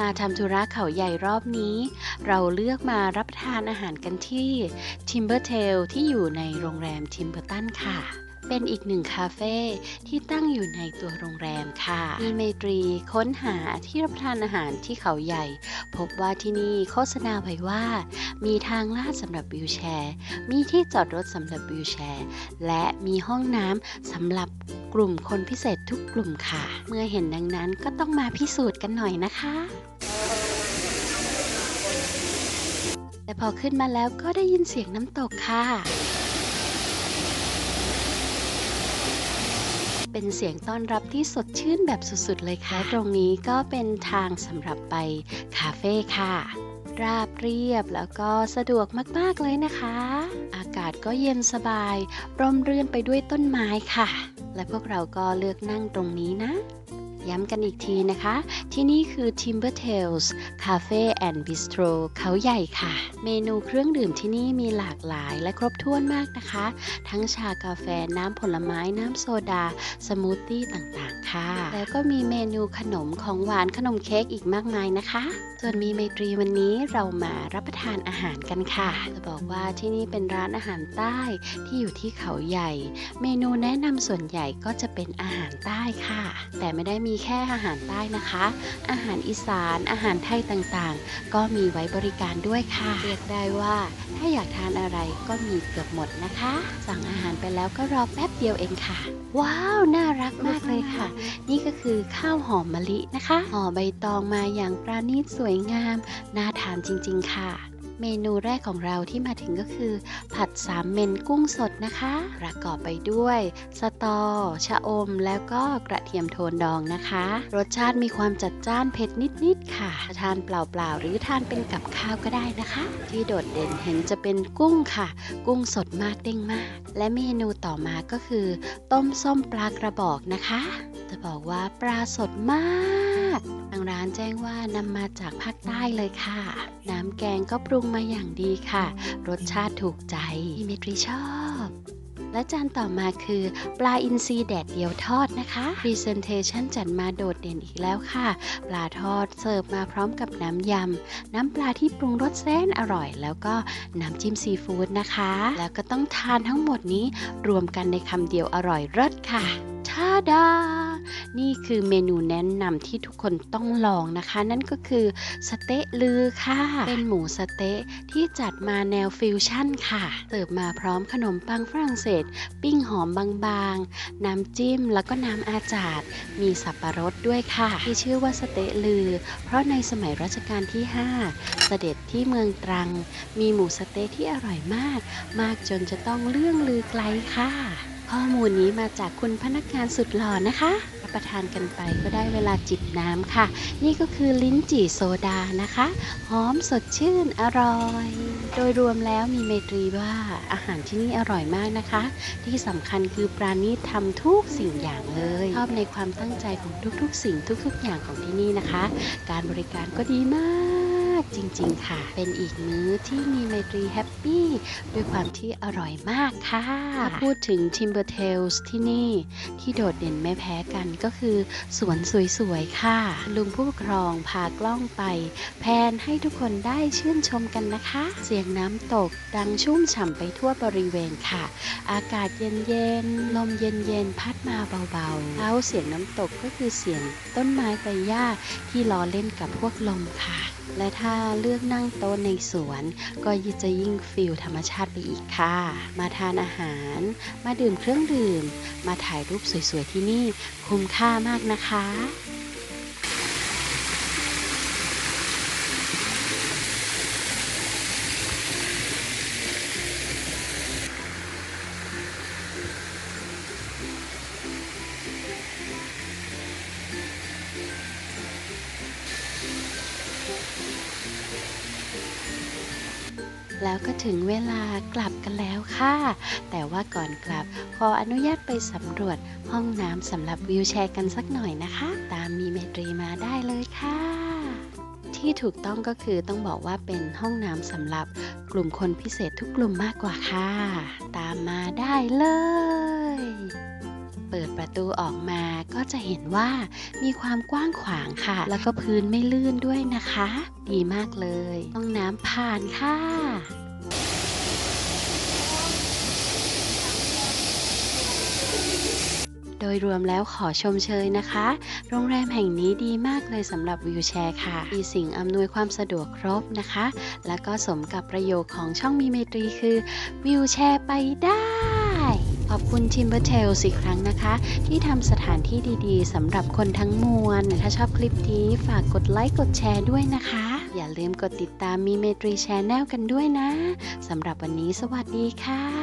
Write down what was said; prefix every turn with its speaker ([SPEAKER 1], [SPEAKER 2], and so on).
[SPEAKER 1] มาทำธุระเขาใหญ่รอบนี้ เราเลือกมารับประทานอาหารกันที่ Timber Tail ที่อยู่ในโรงแรม Timberton ค่ะ เป็นอีกหนึ่งคาเฟ่ที่ตั้งอยู่ในตัวโรงแรมค่ะ มีเมตรีค้นหาที่รับประทานอาหารที่เขาใหญ่ พบว่าที่นี่โฆษณาไว้ว่า มีทางลาดสำหรับวิวแชร์ มีที่จอดรถสำหรับวิวแชร์ และมีห้องน้ำสำหรับกลุ่มคนพิเศษทุกกลุ่มค่ะ เมื่อเห็นดังนั้นก็ต้องมาพิสูจน์กันหน่อยนะคะแต่พอขึ้นมาแล้วก็ได้ยินเสียงน้ำตกค่ะ เป็นเสียงต้อนรับที่สดชื่นแบบสุดๆ เลยค่ะ ตรงนี้ก็เป็นทางสำหรับไปคาเฟ่ค่ะ ราบเรียบแล้วก็สะดวกมากๆเลยนะคะ อากาศก็เย็นสบายร่มรื่นไปด้วยต้นไม้ค่ะ และพวกเราก็เลือกนั่งตรงนี้นะ ย้ำกันอีกทีนะคะ ที่นี่คือ Timber Tales Cafe and Bistro เขาใหญ่ค่ะ เมนูเครื่องดื่มที่นี่มีหลากหลายและครบถ้วนมากนะคะ ทั้งชากาแฟน้ำผลไม้น้ำโซดา สมูทตี้ต่างๆ ค่ะ แล้วก็มีเมนูขนมของหวานขนมเค้กอีกมากมายนะคะ ส่วนมีเมตรีวันนี้เรามารับประทานอาหารกันค่ะ จะบอกว่าที่นี่เป็นร้านอาหารใต้ที่อยู่ที่เขาใหญ่ เมนูแนะนำส่วนใหญ่ก็จะเป็นอาหารใต้ค่ะ แต่ไม่ได้มีแค่อาหารใต้นะคะ อาหารอีสาน อาหารไทยต่างๆ ก็มีไว้บริการด้วยค่ะ เรียกได้ว่า ถ้าอยากทานอะไรก็มีเกือบหมดนะคะ สั่งอาหารไปแล้วก็รอแป๊บเดียวเองค่ะ ว้าว น่ารักมากเลยค่ะ นี่ก็คือข้าวหอมมะลินะคะ ห่อใบตองมาอย่างประณีตสวยงาม น่าทานจริง ๆ ค่ะ เมนูแรกของเราที่มาถึงก็คือ ผัดสามเมนกุ้งสดนะคะ ประกอบไปด้วยสตอ ชะอม แล้วก็กระเทียมโทนดองนะคะ รสชาติมีความจัดจ้านเผ็ดนิดๆค่ะ ทานเปล่าๆ หรือทานเป็นกับข้าวก็ได้นะคะ ที่โดดเด่นเห็นจะเป็นกุ้งค่ะ กุ้งสดมากเด้งมาก และเมนูต่อมาก็คือ ต้มส้มปลากระบอกนะคะ จะบอกว่าปลาสดมากานแจ้งว่านำมาจากภาคใต้เลยค่ะ น้ำแกงก็ปรุงมาอย่างดีค่ะ รสชาติถูกใจที่เมตรีชอบ และจานต่อมาคือ ปลาอินทรีแดดเดียวทอดนะคะ Presentation จัดมาโดดเด่นอีกแล้วค่ะ ปลาทอดเสิร์ฟมาพร้อมกับน้ำยำ น้ำปลาที่ปรุงรสแสนอร่อย แล้วก็น้ำจิ้มซีฟู้ดนะคะ แล้วก็ต้องทานทั้งหมดนี้รวมกันในคำเดียวอร่อยเลิศค่ะชาดา นี่คือเมนูแนะนำที่ทุกคนต้องลองนะคะ นั่นก็คือสเต๊ะลือค่ะ เป็นหมูสเต๊ะที่จัดมาแนวฟิวชั่นค่ะ เสิร์ฟมาพร้อมขนมปังฝรั่งเศส ปิ้งหอมบางๆ น้ำจิ้มแล้วก็น้ำอาจาดมีสับปะรดด้วยค่ะ ที่ชื่อว่าสเต๊ะลือ เพราะในสมัยรัชกาลที่ 5 เสด็จที่เมืองตรัง มีหมูสเต๊ะที่อร่อยมาก มากจนจะต้องเลื่องลือไกลค่ะ ข้อมูลนี้มาจากคุณพนักงานสุดหล่อนะคะรับประทานกันไปก็ได้เวลาจิบน้ำค่ะ นี่ก็คือลิ้นจี่โซดานะคะหอมสดชื่นอร่อย โดยรวมแล้วมีเมตรีว่าอาหารที่นี่อร่อยมากนะคะ ที่สำคัญคือปราณีทำทุกสิ่งอย่างเลยชอบในความตั้งใจของทุกๆ สิ่งทุก ๆ อย่างของที่นี่นะคะ การบริการก็ดีมาก จริง ๆ ค่ะ เป็นอีกมื้อที่มีไมตรีแฮปปี้ด้วยความที่อร่อยมากค่ะ พูดถึง Timber Tales ที่นี่ที่โดดเด่นไม่แพ้กันก็คือสวนสวย ๆ ค่ะ ลุงผู้ปกครองพากล้องไป แพนให้ทุกคนได้ชื่นชมกันนะคะ เสียงน้ำตกดังชุ่มฉ่ำไปทั่วบริเวณค่ะ อากาศเย็น ๆ ลมเย็น ๆ พัดมาเบาๆแล้วเสียงน้ำตกก็คือเสียงต้นไม้ใบหญ้าที่ล้อเล่นกับพวกลมค่ะ และถ้าาเลือกนั่งโต๊ะในสวน ก็จะยิ่งฟิลธรรมชาติไปอีกค่ะ มาทานอาหาร มาดื่มเครื่องดื่ม มาถ่ายรูปสวยๆที่นี่ คุ้มค่ามากนะคะ แล้วก็ถึงเวลากลับกันแล้วค่ะ แต่ว่าก่อนกลับ ขออนุญาตไปสำรวจห้องน้ำสำหรับวิวแชร์กันสักหน่อยนะคะ ตามมีเมตรีมาได้เลยค่ะ ที่ถูกต้องก็คือต้องบอกว่าเป็นห้องน้ำสำหรับกลุ่มคนพิเศษทุกกลุ่มมากกว่าค่ะ ตามมาได้เลย เปิดประตูออกมาก็จะเห็นว่ามีความกว้างขวางค่ะ แล้วก็พื้นไม่ลื่นด้วยนะคะ ดีมากเลยห้องน้ำผ่านค่ะโดยรวมแล้วขอชมเชยนะคะ โรงแรมแห่งนี้ดีมากเลยสำหรับวิวแชร์ค่ะ มีสิ่งอำนวยความสะดวกครบนะคะ แล้วก็สมกับประโยคของช่องมีเมตรีคือ วิวแชร์ไปได้ ขอบคุณ Timber Tales อีกครั้งนะคะ ที่ทำสถานที่ดีๆสำหรับคนทั้งมวล ถ้าชอบคลิปนี้ฝากกดไลค์กดแชร์ด้วยนะคะ อย่าลืมกดติดตามมีเมตรีแชนแนลกันด้วยนะสำหรับวันนี้สวัสดีค่ะ